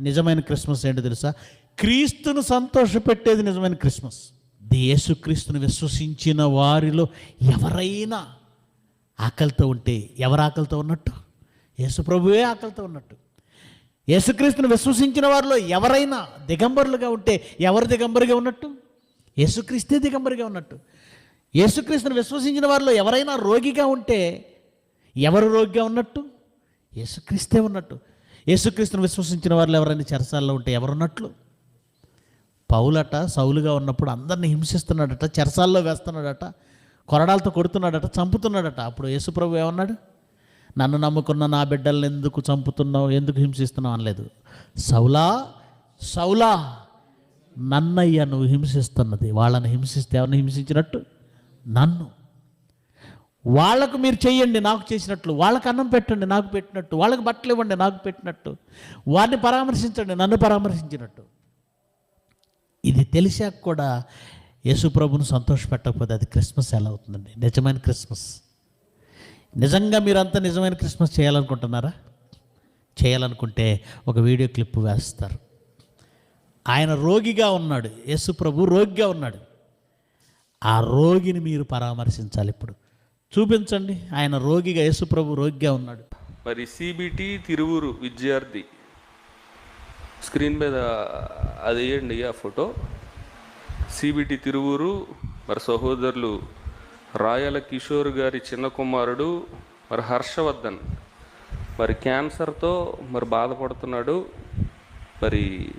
నిజమైన క్రిస్మస్ ఏంటో తెలుసా? క్రీస్తును సంతోషపెట్టేది నిజమైన క్రిస్మస్. ది యేసుక్రీస్తును విశ్వసించిన వారిలో ఎవరైనా ఆకలితో ఉంటే ఎవరు ఆకలితో ఉన్నట్టు? యేసు ప్రభువే ఆకలితో ఉన్నట్టు. యేసుక్రీస్తును విశ్వసించిన వారిలో ఎవరైనా దిగంబరులుగా ఉంటే ఎవరు దిగంబరిగా ఉన్నట్టు? యేసుక్రీస్తే దిగంబరిగా ఉన్నట్టు. యేసుక్రీస్తును విశ్వసించిన వారిలో ఎవరైనా రోగిగా ఉంటే ఎవరు రోగిగా ఉన్నట్టు? యేసుక్రీస్తే ఉన్నట్టు. యేసుక్రీస్తును విశ్వసించిన వారు ఎవరైనా చెరసాల్లో ఉంటే ఎవరున్నట్లు? పౌలట సౌలుగా ఉన్నప్పుడు అందరిని హింసిస్తున్నాడట చెరసాల్లో వేస్తున్నాడట కొరడాలతో కొడుతున్నాడట చంపుతున్నాడట. అప్పుడు యేసుప్రభు ఏమన్నాడు? నన్ను నమ్ముకున్న నా బిడ్డల్ని ఎందుకు చంపుతున్నావు ఎందుకు హింసిస్తున్నావు అనలేదు. సౌలా సౌలా నన్నయ్య నువ్వు హింసిస్తున్నది. వాళ్ళని హింసిస్తే ఎవరిని హింసించినట్టు? నన్ను. వాళ్ళకు మీరు చేయండి నాకు చేసినట్లు. వాళ్ళకి అన్నం పెట్టండి నాకు పెట్టినట్టు. వాళ్ళకి బట్టలు ఇవ్వండి నాకు పెట్టినట్టు. వారిని పరామర్శించండి నన్ను పరామర్శించినట్టు. ఇది తెలిసాక కూడా యేసుప్రభును సంతోషపెట్టకపోతే అది క్రిస్మస్ ఎలా అవుతుందండి? నిజమైన క్రిస్మస్. నిజంగా మీరంతా నిజమైన క్రిస్మస్ చేయాలనుకుంటున్నారా? చేయాలనుకుంటే ఒక వీడియో క్లిప్ వేస్తారు. ఆయన రోగిగా ఉన్నాడు. యేసుప్రభు రోగిగా ఉన్నాడు. ఆ రోగిని మీరు పరామర్శించాలి ఇప్పుడు. చూపించండి. ఆయన రోగిగా యేసుప్రభు రోగిగా ఉన్నాడు. మరి సిబిటి తిరువురు విద్యార్థి. స్క్రీన్ మీద అది వేయండి ఆ ఫోటో. సిబిటి తిరువురు మరి సహోదరులు రాయల కిషోర్ గారి చిన్న కుమారుడు మరి హర్షవర్ధన్. మరి క్యాన్సర్తో మరి బాధపడుతున్నాడు. మరి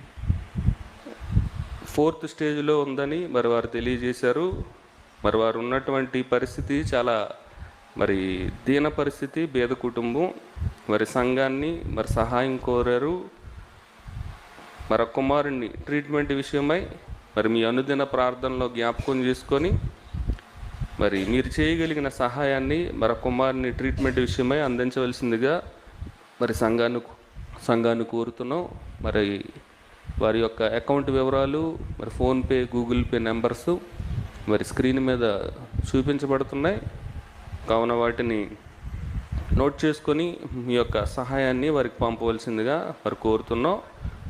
ఫోర్త్ స్టేజ్లో ఉందని మరి వారు తెలియజేశారు. మరి వారు ఉన్నటువంటి పరిస్థితి చాలా మరి దీన పరిస్థితి పేద కుటుంబం మరి సంఘాన్ని మరి సహాయం కోరారు. మరి కుమారుణ్ణి ట్రీట్మెంట్ విషయమై మరి మీ అనుదిన ప్రార్థనలో జ్ఞాపకం చేసుకొని మరి మీరు చేయగలిగిన సహాయాన్ని మరి కుమారుని ట్రీట్మెంట్ విషయమై అందించవలసిందిగా మరి సంఘాన్ని సంఘాన్ని కోరుతున్నాం. మరి వారి యొక్క అకౌంట్ వివరాలు మరి ఫోన్పే గూగుల్ పే నెంబర్స్ మరి స్క్రీన్ మీద చూపించబడుతున్నాయి. కావున వాటిని నోట్ చేసుకొని మీ యొక్క సహాయాన్ని వారికి పంపవలసిందిగా మరి కోరుతున్నాం.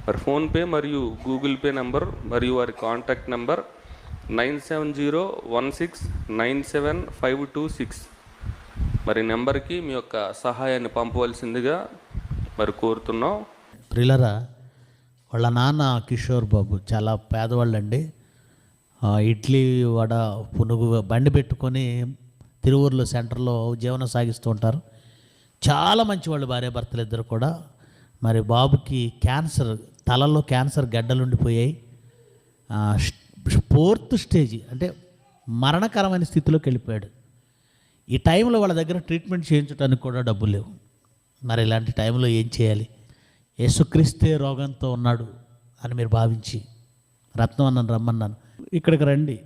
మరి ఫోన్పే మరియు గూగుల్ పే నెంబర్ మరియు వారి contact number nine seven zero one six nine seven five two six. మరి నెంబర్కి మీ యొక్క సహాయాన్ని పంపవలసిందిగా మరి కోరుతున్నాం. ప్రిలరా వాళ్ళ నాన్న కిషోర్ బాబు చాలా పేదవాళ్ళండి. ఆ, ఇడ్లీ వడ పునుగు బండి పెట్టుకొని తిరువూరులో సెంటర్లో జీవనం సాగిస్తూ ఉంటారు. చాలా మంచి వాళ్ళు భార్య భర్తలు ఇద్దరు కూడా. మరి బాబుకి క్యాన్సర్ తలలో క్యాన్సర్ గడ్డలుండిపోయాయి ఫోర్త్ స్టేజ్ అంటే మరణకరమైన స్థితిలోకి వెళ్ళిపోయాడు. ఈ టైంలో వాళ్ళ దగ్గర ట్రీట్మెంట్ చేయించడానికి కూడా డబ్బులు లేవు. మరి ఇలాంటి టైంలో ఏం చేయాలి? యేసుక్రీస్తే రోగంతో ఉన్నాడు అని మీరు భావించి రత్నం అన్నాను రమ్మన్నాను. ఇక్కడికి రండి.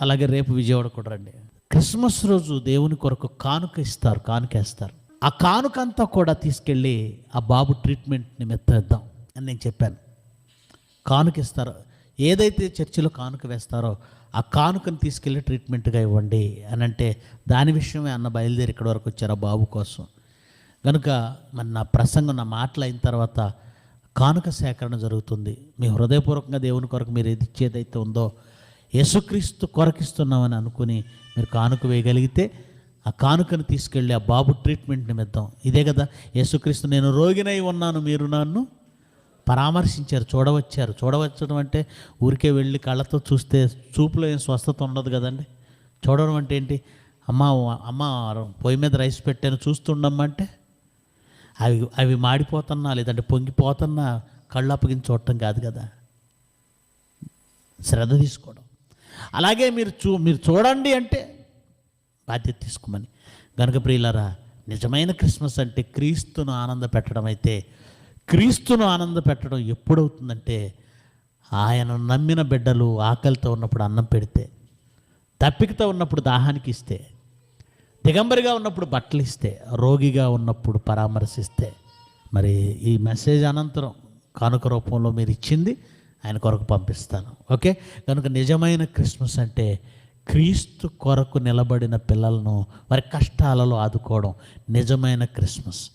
అలాగే రేపు విజయవాడ కూడా రండి. క్రిస్మస్ రోజు దేవుని కొరకు కానుక ఇస్తారు కానుకేస్తారు. ఆ కానుక అంతా కూడా తీసుకెళ్ళి ఆ బాబు ట్రీట్మెంట్ నిమిత్తం అని నేను చెప్పాను. కానుక ఇస్తారు ఏదైతే చర్చిలో కానుక వేస్తారో ఆ కానుకను తీసుకెళ్ళి ట్రీట్మెంట్గా ఇవ్వండి అని అంటే దాని విషయమే అన్న బయలుదేరి ఇక్కడ వరకు వచ్చారు ఆ బాబు కోసం. కనుక మరి నా ప్రసంగం నా మాటలు అయిన తర్వాత కానుక సేకరణ జరుగుతుంది. మీ హృదయపూర్వకంగా దేవుని కొరకు మీరు ఏది ఇచ్చేదైతే ఉందో యేసుక్రీస్తు కొరకిస్తున్నామని అనుకుని మీరు కానుక వేయగలిగితే ఆ కానుకను తీసుకెళ్ళి ఆ బాబు ట్రీట్మెంట్ నిమిత్తం ఇదే కదా యేసుక్రీస్తు నేను రోగినై ఉన్నాను మీరు నన్ను పరామర్శించారు చూడవచ్చారు. చూడవచ్చడం అంటే ఊరికే వెళ్ళి కళ్ళతో చూస్తే చూపులో ఏం స్వస్థత ఉండదు కదండి. చూడడం అంటే ఏంటి? అమ్మ అమ్మ పొయ్యి మీద రైస్ పెట్టాను చూస్తుండమ్మంటే అవి అవి మాడిపోతున్నా లేదంటే పొంగిపోతున్నా కళ్ళు అప్పగించి చూడటం కాదు కదా. శ్రద్ధ తీసుకోవడం. అలాగే మీరు చూ మీరు చూడండి అంటే బాధ్యత తీసుకోమని. గనక ప్రియులరా నిజమైన క్రిస్మస్ అంటే క్రీస్తును ఆనంద పెట్టడం అయితే క్రీస్తును ఆనంద పెట్టడం ఎప్పుడవుతుందంటే ఆయన నమ్మిన బిడ్డలు ఆకలితో ఉన్నప్పుడు అన్నం పెడితే తప్పికతో ఉన్నప్పుడు దాహానికి ఇస్తే దిగంబరిగా ఉన్నప్పుడు బట్టలు ఇస్తే రోగిగా ఉన్నప్పుడు పరామర్శిస్తే మరి ఈ మెసేజ్ అనంతరం కానుక రూపంలో మీరు ఇచ్చింది ఆయన కొరకు పంపిస్తాను. ఓకే? కనుక నిజమైన క్రిస్మస్ అంటే క్రీస్తు కొరకు నిలబడిన పిల్లలను వారి కష్టాలలో ఆదుకోవడం నిజమైన క్రిస్మస్.